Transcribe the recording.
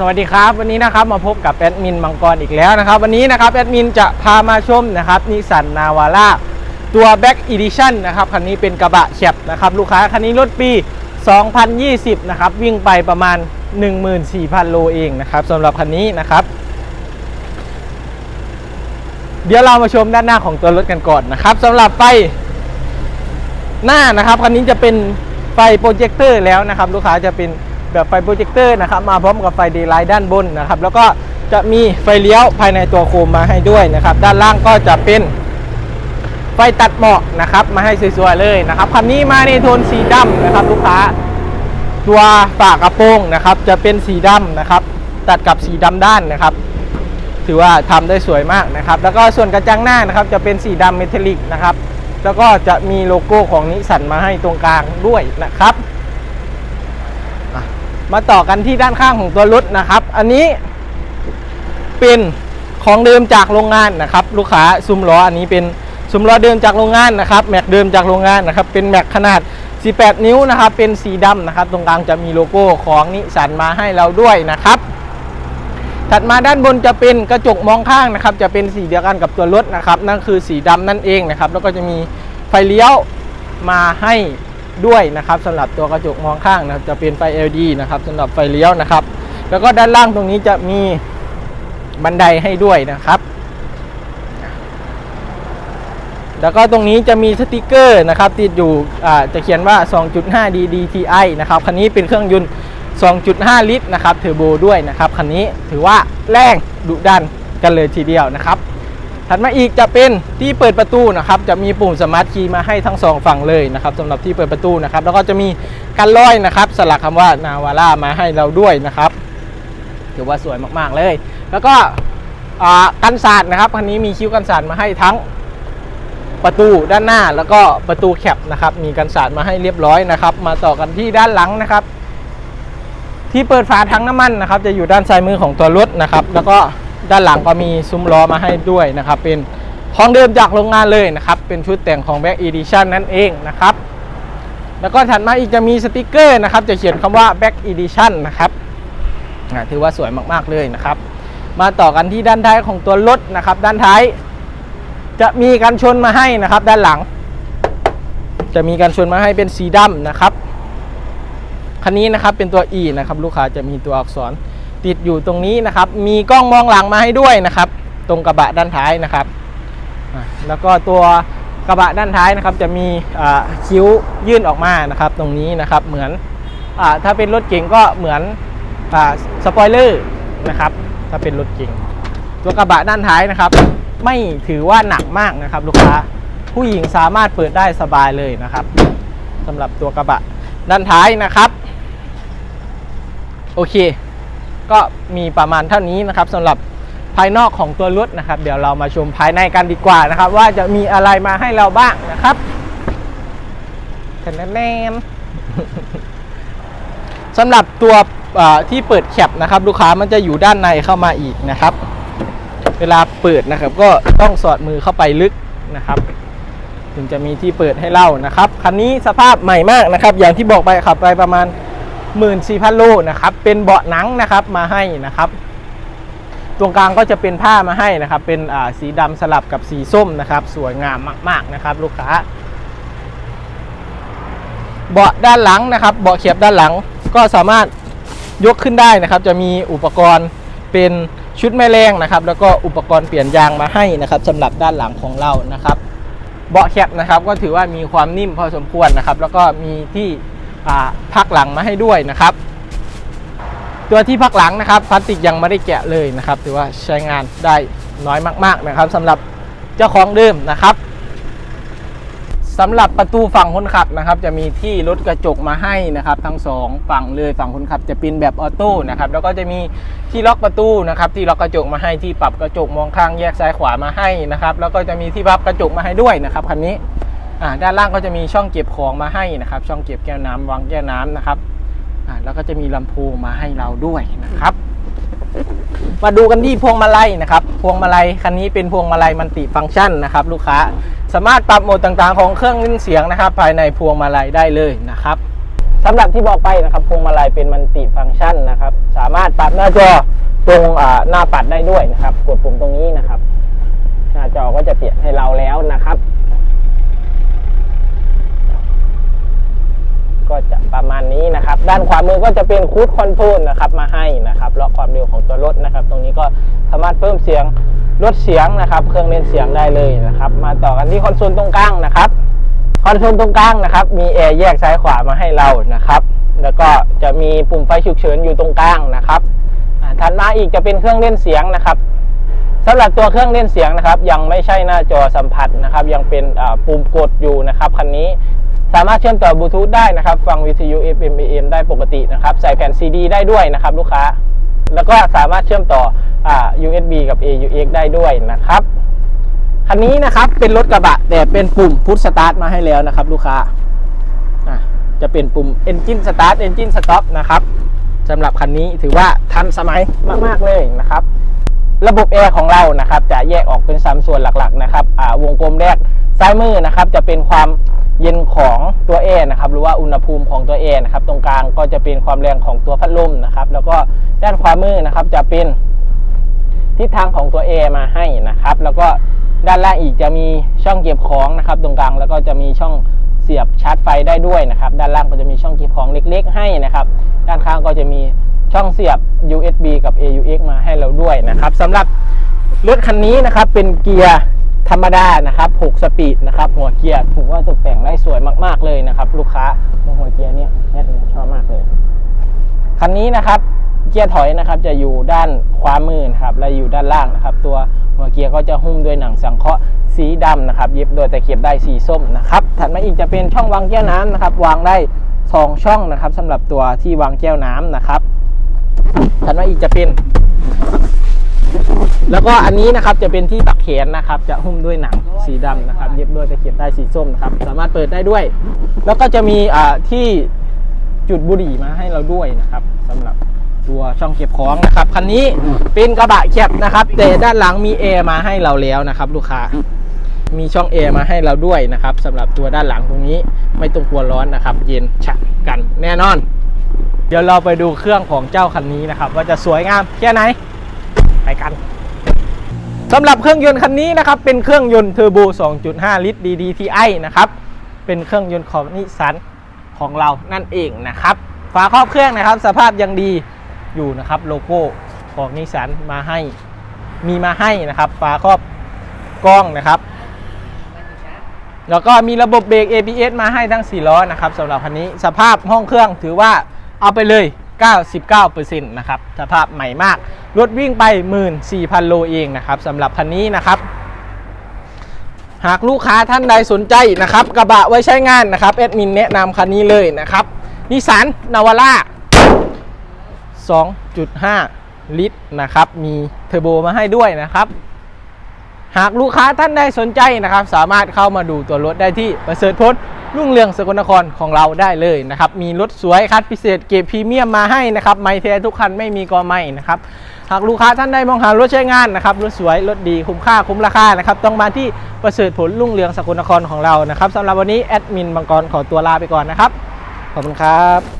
สวัสดีครับวันนี้นะครับมาพบกับแอดมินมังกรอีกแล้วนะครับวันนี้นะครับแอดมินจะพามาชมนะครับนิสสันนาวาร่าตัว Back Edition นะครับคันนี้เป็นกระบะแคบนะครับลูกค้าคันนี้รถปี 2020 นะครับวิ่งไปประมาณ 14,000 โลเองนะครับสำหรับคันนี้นะครับ เดี๋ยวเรามาชมด้านหน้าของตัวรถกันก่อนนะครับสำหรับไฟหน้านะครับคันนี้จะเป็นไฟโปรเจคเตอร์แล้วนะครับลูกค้าจะเป็น แบบไฟโปรเจคเตอร์นะครับมาพร้อมกับไฟเดย์ไลท์ด้านบนนะครับแล้วก็จะมีไฟเลี้ยวภายในตัวโคมมาให้ด้วยนะครับ ด้านล่างก็จะเป็นไฟตัดหมอกนะครับ มาให้สวยๆเลยนะครับคันนี้มาในโทนสีดำนะครับ ลูกค้า ตัวฝากระโปรงนะครับ จะเป็นสีดำนะครับ ตัดกับสีดำด้านนะครับ ถือว่าทำได้สวยมากนะครับ แล้วก็ส่วนกระจังหน้านะครับ จะเป็นสีดำเมทัลลิกนะครับ แล้วก็จะมีโลโก้ของนิสสันมาให้ตรงกลางด้วยนะครับ มาต่อกันที่ด้านข้างของตัวรถนะครับ อันนี้เป็นของเดิมจากโรงงานนะครับ ลูกค้าซุ้มล้ออันนี้เป็นซุ้มล้อเดิมจากโรงงานนะครับแม็กเดิมจากโรงงานนะครับ เป็นแม็กขนาด 18 นิ้วนะครับ เป็นสีดำนะครับ ตรงกลางจะมีโลโก้ของนิสสันมาให้เราด้วยนะครับ ถัดมาด้านบนจะเป็นกระจกมองข้างนะครับ จะเป็นสีเดียวกันกับตัวรถนะครับ นั่นคือสีดำนั่นเองนะครับ แล้วก็จะมีไฟเลี้ยวมาให้ ด้วยนะครับสำหรับตัวกระจกมองข้างนะครับจะเป็นไฟ LED นะครับสำหรับไฟเลี้ยวนะครับ แล้วก็ด้านล่างตรงนี้จะมีบันไดให้ด้วยนะครับ แล้วก็ตรงนี้จะมีสติกเกอร์นะครับ ติดอยู่จะเขียนว่า 2.5D DTI นะครับคันนี้เป็นเครื่องยนต์ 2.5 ลิตรนะครับเทอร์โบด้วยนะครับคันนี้ถือว่าแรงดุดันกันเลยทีเดียวนะครับ ถัดมาอีกจะเป็นที่เปิดประตูนะครับจะมีปุ่มสมาร์ทคีย์มาให้ทั้งสองฝั่งเลยนะครับสำหรับที่เปิดประตูนะครับแล้วก็จะมีกันลอยนะครับสลักคำว่านาวาร่ามาให้เราด้วยนะครับถือว่าสวยมากๆเลย แล้วก็กันศาสตร์นะครับคันนี้มีคิ้วกันศาสตร์มาให้ทั้งประตูด้านหน้าแล้วก็ประตูแคปนะครับมีกันศาสตร์มาให้เรียบร้อยนะครับ มาต่อกันที่ด้านหลังนะครับ ที่เปิดฝาถังน้ำมันนะครับ จะอยู่ด้านซ้ายมือของตัวรถนะครับ แล้วก็ ด้านหลังก็มีซุ้มล้อมาให้ด้วยนะครับ เป็นของเดิมจากโรงงานเลยนะครับ เป็นชุดแต่งของ Back Edition นั่นเองนะครับ แล้วก็ถัดมาอีกจะมีสติกเกอร์นะครับ จะเขียนคำว่า Back Edition นะครับถือว่าสวยมากๆเลยนะครับ มาต่อกันที่ด้านท้ายของตัวรถนะครับ ด้านท้ายจะมีการชนมาให้นะครับ ด้านหลัง จะมีการชนมาให้เป็นสีดำนะครับคันนี้นะครับเป็นตัว E นะครับ ลูกค้าจะมีตัวอักษร ติดอยู่ตรงนี้นะครับ มีกล้องมองหลังมาให้ด้วยนะครับ ตรงกระบะด้านท้ายนะครับ แล้วก็ตัวกระบะด้านท้ายนะครับ จะมีคิ้วยื่นออกมานะครับ ตรงนี้นะครับเหมือนอถ้าเป็นรถเก๋งก็เหมือนอสปอยเลอร์นะครับ ถ้าเป็นรถเก๋งตัวกระบะด้านท้ายนะครับ ไม่ถือว่าหนักมากนะครับ ลูกค้าผู้หญิงสามารถเปิดได้สบายเลยนะครับสำหรับตัวกระบะด้านท้ายนะครับ โอเค ก็มีประมาณเท่านี้นะครับสำหรับภายนอกของตัวรถนะครับ เดี๋ยวเรามาชมภายในกันดีกว่านะครับ ว่าจะมีอะไรมาให้เราบ้างนะครับแนแนนสำหรับตัวที่เปิดแคปนะครับ ลูกค้ามันจะอยู่ด้านในเข้ามาอีกนะครับ เวลาเปิดนะครับ ก็ต้องสอดมือเข้าไปลึกนะครับถึงจะมีที่เปิดให้เล่านะครับ คันนี้สภาพใหม่มากนะครับ อย่างที่บอกไปขับไปประมาณ 14,000โลนะครับ เป็นเบาะหนังนะครับมาให้นะครับ ตรงกลางก็จะเป็นผ้ามาให้นะครับ เป็นอ่าสีดำสลับกับสีส้มนะครับ สวยงามมาก ๆนะครับ ลูกค้า เบาะด้านหลังนะครับ เบาะเขียบด้านหลังก็สามารถยกขึ้นได้นะครับ จะมีอุปกรณ์เป็นชุดแม่แรงนะครับ แล้วก็อุปกรณ์เปลี่ยนยางมาให้นะครับสำหรับด้านหลังของเรานะครับ เบาะแคปนะครับก็ถือว่ามีความนิ่มพอสมควรนะครับ แล้วก็มีที่ พักหลังมาให้ด้วยนะครับ ตัวที่พักหลังนะครับพลาสติกยังไม่ได้แกะเลยนะครับ ถือว่าใช้งานได้น้อยมาก ๆนะครับสำหรับเจ้าของเดิมนะครับสำหรับประตูฝั่งคนขับนะครับ จะมีที่ลดกระจกมาให้นะครับ ทั้งสองฝั่งเลยฝั่งคนขับจะเป็นแบบออโต้นะครับแล้วก็จะมีที่ล็อกประตูนะครับที่ล็อกกระจกมาให้ที่ปรับกระจกมองข้างแยกซ้ายขวามาให้นะครับ แล้วก็จะมีที่พับกระจกมาให้ด้วยนะครับคันนี้ ด้านล่างก็จะมีช่องเก็บของมาให้นะครับ ช่องเก็บแก้วน้ำวางแก้วน้ำนะครับแล้วก็จะมีลำโพงมาให้เราด้วยนะครับ มาดูกันที่พวงมาลัยนะครับ พวงมาลัยคันนี้เป็นพวงมาลัยมัลติฟังก์ชันนะครับ ลูกค้าสามารถปรับโหมดต่างๆของเครื่องเล่นเสียงนะครับ ภายในพวงมาลัยได้เลยนะครับสำหรับที่บอกไปนะครับ พวงมาลัยเป็นมัลติฟังก์ชันนะครับ สามารถปรับหน้าจอตรงหน้าปัดได้ด้วยนะครับ กดปุ่มตรงนี้นะครับ หน้าจอก็จะเปลี่ยนให้เราแล้วนะครับ ก็จะประมาณนี้นะครับ ด้านขวามือก็จะเป็นคูดคอนโทรลนะครับมาให้นะครับล็อกความเร็วของตัวรถนะครับ ตรงนี้ก็สามารถเพิ่มเสียงลดเสียงนะครับ เครื่องเล่นเสียงได้เลยนะครับ มาต่อกันที่คอนโซลตรงกลางนะครับคอนโซลตรงกลางนะครับ มีแอร์แยกซ้ายขวามาให้เรานะครับ แล้วก็จะมีปุ่มไฟฉุกเฉินอยู่ตรงกลางนะครับถัดมาอีกจะเป็นเครื่องเล่นเสียงนะครับสำหรับตัวเครื่องเล่นเสียงนะครับ ยังไม่ใช่หน้าจอสัมผัสนะครับ ยังเป็นปุ่มกดอยู่นะครับคันนี้ สามารถเชื่อมต่อบลูทูธได้นะครับ ฟังวิทยุ FM AM ได้ปกตินะครับ ใส่แผ่น CD ได้ด้วยนะครับ ลูกค้า แล้วก็สามารถเชื่อมต่ออ่า USB กับ AUX ได้ด้วยนะครับ คันนี้นะครับเป็นรถกระบะ แต่เป็นปุ่มพุทสตาร์ทมาให้แล้วนะครับ ลูกค้า จะเป็นปุ่ม Engine Start Engine Stop นะครับสำหรับคันนี้ถือว่าทันสมัยมาก ๆ เลยนะครับ ระบบแอร์ของเรานะครับ จะแยกออกเป็น3ส่วนหลักๆนะครับอ่าวงกลมแรกซ้ายมือนะครับ จะเป็นความ เย็นของตัวแอร์นะครับหรือว่าอุณหภูมิของตัวแอร์นะครับตรงกลางก็จะเป็นความแรงของตัวพัดลมนะครับ แล้วก็ด้านขวามือนะครับจะเป็นทิศทางของตัว A มาให้นะครับ แล้วก็ด้านล่างอีกจะมีช่องเก็บของนะครับ ตรงกลางแล้วก็จะมีช่องเสียบชาร์จไฟได้ด้วยนะครับ ด้านล่างก็จะมีช่องเก็บของเล็ก ๆ ให้นะครับ ด้านข้างก็จะมีช่องเสียบ USB กับ AUX มาให้เราด้วยนะครับสำหรับรถคันนี้นะครับเป็นเกียร์ ธรรมดานะครับ6สปีดนะครับหัวเกียร์ถือว่าตกแต่งได้สวยมากๆเลยนะครับ ลูกค้าหัวเกียร์เนี่ยแอดมินชอบมากเลยคันนี้นะครับเกียร์ถอยนะครับจะอยู่ด้านขวามือนะครับและอยู่ด้านล่างนะครับ ตัวหัวเกียร์ก็จะหุ้มด้วยหนังสังเคราะห์สีดำนะครับ เย็บโดยตะเข็บได้สีส้มนะครับถัดมาอีกจะเป็นช่องวางแก้วน้ำนะครับ วางได้สองช่องนะครับสำหรับตัวที่วางแก้วน้ำนะครับถัดมาอีกจะเป็น แล้วก็อันนี้นะครับจะเป็นที่ตักแขนนะครับ จะหุ้มด้วยหนังสีดำนะครับเย็บด้วยตะเข็บได้สีส้มนะครับ สามารถเปิดได้ด้วย แล้วก็จะมีอ่าที่จุดบุหรี่มาให้เราด้วยนะครับสำหรับตัวช่องเก็บของนะครับคันนี้เป็นกระบะแคบนะครับ แต่ด้านหลังมีแอร์มาให้เราแล้วนะครับ ลูกค้ามีช่องแอร์มาให้เราด้วยนะครับสำหรับตัวด้านหลังตรงนี้ ไม่ต้องกลัวร้อนนะครับ เย็นฉะกันแน่นอน เดี๋ยวเราไปดูเครื่องของเจ้าคันนี้นะครับ ว่าจะสวยงามแค่ไหนไปกัน สำหรับเครื่องยนต์คันนี้นะครับเป็นเครื่องยนต์เทอร์โบ 2.5 ลิตร DDTI นะครับเป็นเครื่องยนต์ของนิสสันของเรานั่นเองนะครับฝาครอบเครื่องนะครับ สภาพยังดีอยู่นะครับโลโก้ของนิสสันมาให้มีมาให้นะครับฝาครอบกล้องนะครับแล้วก็มีระบบเบรก ABS มาให้ทั้ง 4 ล้อนะครับสำหรับคันนี้สภาพห้องเครื่องถือว่าเอาไปเลย 99%นะครับสภาพใหม่มาก รถวิ่งไป 14,000 โลเองนะครับสำหรับคันนี้นะครับหากลูกค้าท่านใดสนใจนะครับ กระบะไว้ใช้งานนะครับแอดมินแนะนำคันนี้เลยนะครับนิสันนาวาร่า2.5 ลิตรนะครับ มีเทอร์โบมาให้ด้วยนะครับ หากลูกค้าท่านใดสนใจนะครับ สามารถเข้ามาดูตัวรถได้ที่ประเสริฐพลรุ่งเรืองสกลนครของเราได้เลยนะครับ มีรถสวยคัดพิเศษเก็บพรีเมียมมาให้นะครับ ไม่แท้ทุกคันไม่มีกอไม่นะครับ หากลูกค้าท่านใดมองหารถใช้งานนะครับ รถสวย รถดี คุ้มค่า คุ้มราคานะครับ ต้องมาที่ประเสริฐผลรุ่งเรืองสกลนครของเรานะครับสำหรับวันนี้แอดมินบางกรขอตัวลาไปก่อนนะครับ ขอบคุณครับ